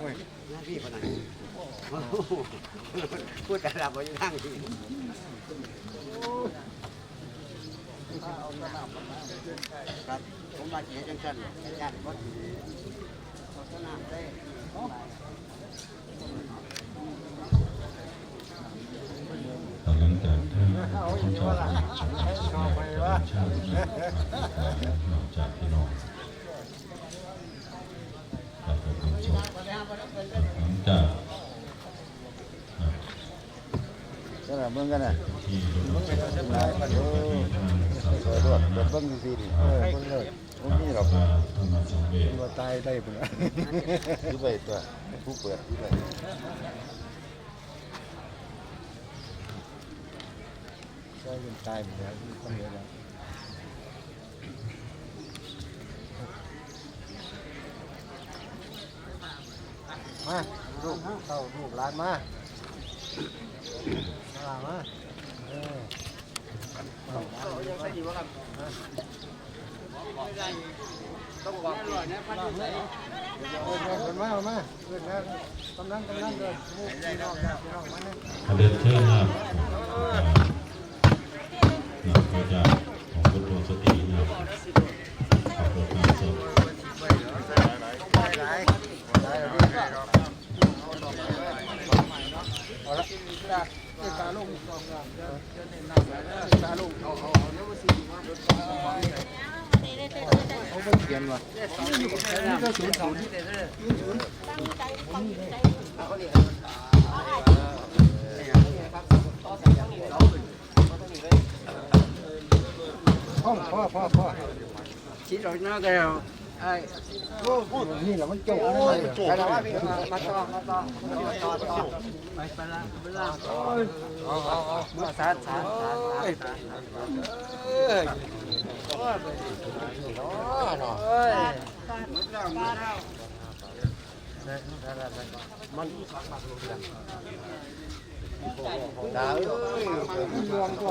โอ้ยหน้าที่คนนั้นพูดแต่ละบนทางที่ครับผมมาเสียจังสันญาติก็ถือเขาสนามได้หลังจากท่านเอาท่านอยู่เจ้าว่าล่ะชอบไปว่าชาตินอกจากพี่น้องเราก็คงชอบหลังจาก ก็น่ะมึงกันน่ะที่เราจะทำหลายมันโอ้ศาสเปิดรถเปิดเบิ้งซีดิเออเบิ้งเลยบ่มีหรอกนาธรรมสังเวชตัวตายได้พุ่นน่ะอยู่ไปตัวผู้เปิดอยู่ไปก็ยังตายหมดแล้วต้องเหลือแล้วมาลูกเข้าลูกหลานมามาห ลามาเออยังใส่ดีวะครับต้องบอกนี่เลยนะพันธุ์ใส่เอิ้นเอิ้นมาเอามาเอิ้นมากำนันกำนันเลยหมู่พี่น้องญาติพี่น้องมาเนี่ยเดินเชิญนะ ลุงสองอย่างเดี๋ยวเดี๋ยวนี่น้ำแล้วตาลุงเอาเอาเอาเดี๋ยวมาสิเอาไปเขียนว่ะนี่ก็ศูนย์สอง พ่อพ่อพ่อพ่อ ชิ้ นี่แหละมันโจ้โอ้ยมันโจ้ไปแล้วพี่มาต่อมาต่อมาต่อต่อไปไปละไปละโอ้ยเอาเอาเอาสาสาสาดสาดเอ้ยโอ้ยเนาะเอ้ยมันแล้วมันแล้วมันดาวเอ้ยรวมตัว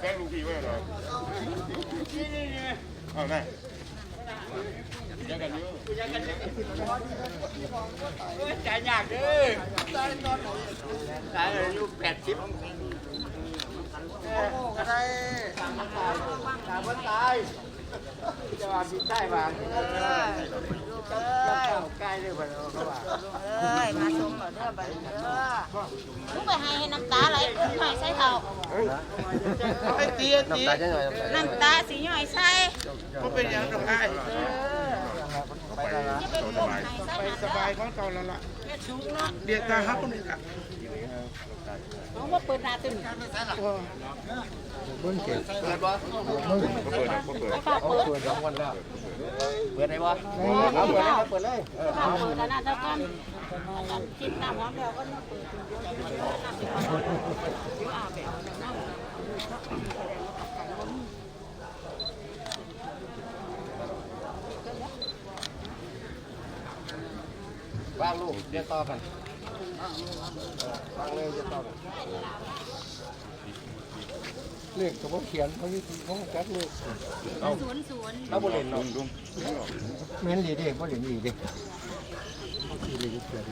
แจ้งลูกพี่ไว้เหรอเอาได้จ่ายยากเด้อตายอายุแปดสิบก็ได้ตามตายตามตาย จะว่าสิตายบ้างเอ้ยเอ้ยใกล้เลยบ่เนาะเขาว่าเอ้ยมาชมเหรอเด้อบัดเด้อลูกไปให้น้ำตาไหลขึ้นหน่อยใส่เท่าไอ้ตีตีน้ำตาสีหน่อยใส่ก็เป็นอย่างดอกไอ้จะเป็นกลมให้ใส่ไปสบายของเก่าแล้วล่ะ สูงเนาะเดียตาฮับคนนี้อะเอาว่าเปิดหน้าตึงเบิ้งเก็บเปิดบ่ไอ้ฟ้าเปิดเปิดสองวันแล้วเปิดได้บ่เอาเปิดเล้วเปิดเลยเปิดแล้วนะเจ้ากันกินน้าหอมแล้วก็มาเปิดเดี๋ยวอาบแบบน้ำ วางลูกเดี๋ยวต่อกันวางเลยจะต่อกันเลขก็บ่เขียนเขาอยู่ที่เขาจัดเลขศูนย์ศูนย์เอาบ่เล่นเนาะแม่นดีเด้บ่เล่นดีเด้ที่เลขเขียน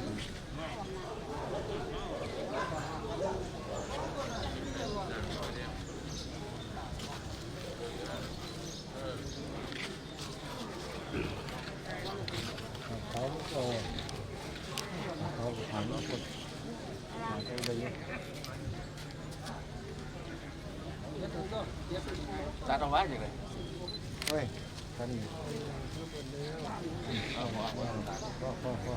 อย่างไรเฮ้ยท่านเอาหัวก็ก็ก็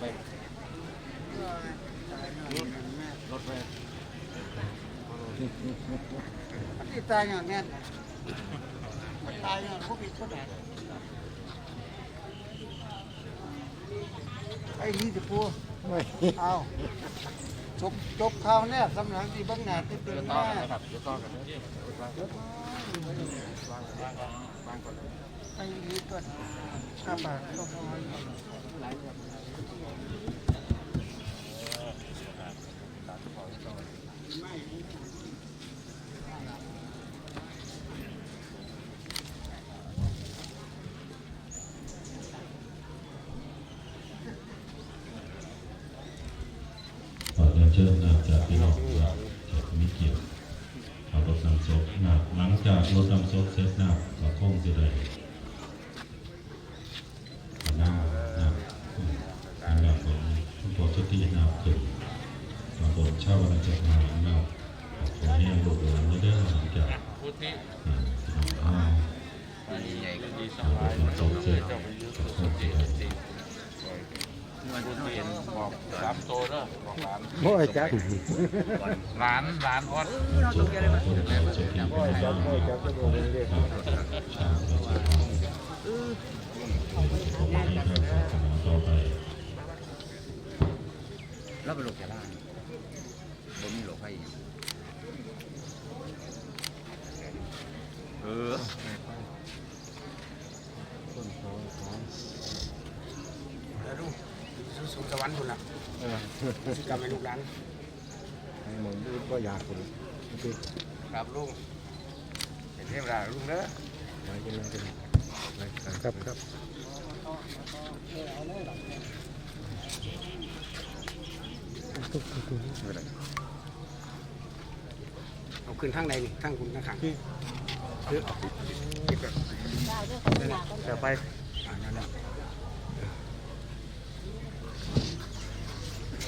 ไปรถไป ตายอย่างนี้มันตายอย่างพวกผิดคนไหนไอ้นี่จะพูดเอาจบจบข่าวเนี่ยสำนักที่บ้านหนาที่ตื่นมาครับเดี๋ยวต่อกันเลยไปนี้ก่อนข้าบาทก็พอขอเรียน เชิญนำจากพี่น้องจากจากมิเกียรติขับรถนำศพนาคหลังจากรถนำศพเสร็จนาคก็คงจะได้นั่งนาคอันดับของทุกคนทุกที่นาคขึ้นมาบนเช่าวันจักรมานาคขอให้ลูกหลานไม่ได้หลังจากอ่าพี่น้องอ้าวรถนำศพเสร็จก็คงจะได้ บอกสามโตเนอะบอกหลานโอ้ยจักหลานหลานออดจุดของคนเราจะกินไปแล้วนะครับชาติเรียกะทำต่อไป แล้วไปหลบจากบ้านผมมีหลบให้อีกเออ ลูก สุสวรรค์คนละกลับไปลูกหลานมึงก็อยากคนครับลุงเป็นเทพดาลุงเด้อครับครับเอาขึ้นทางใดนี่ทางคุณทางขังได้ด้วยคนอยากก็เดี๋ยวไปอ่านั่นแหละ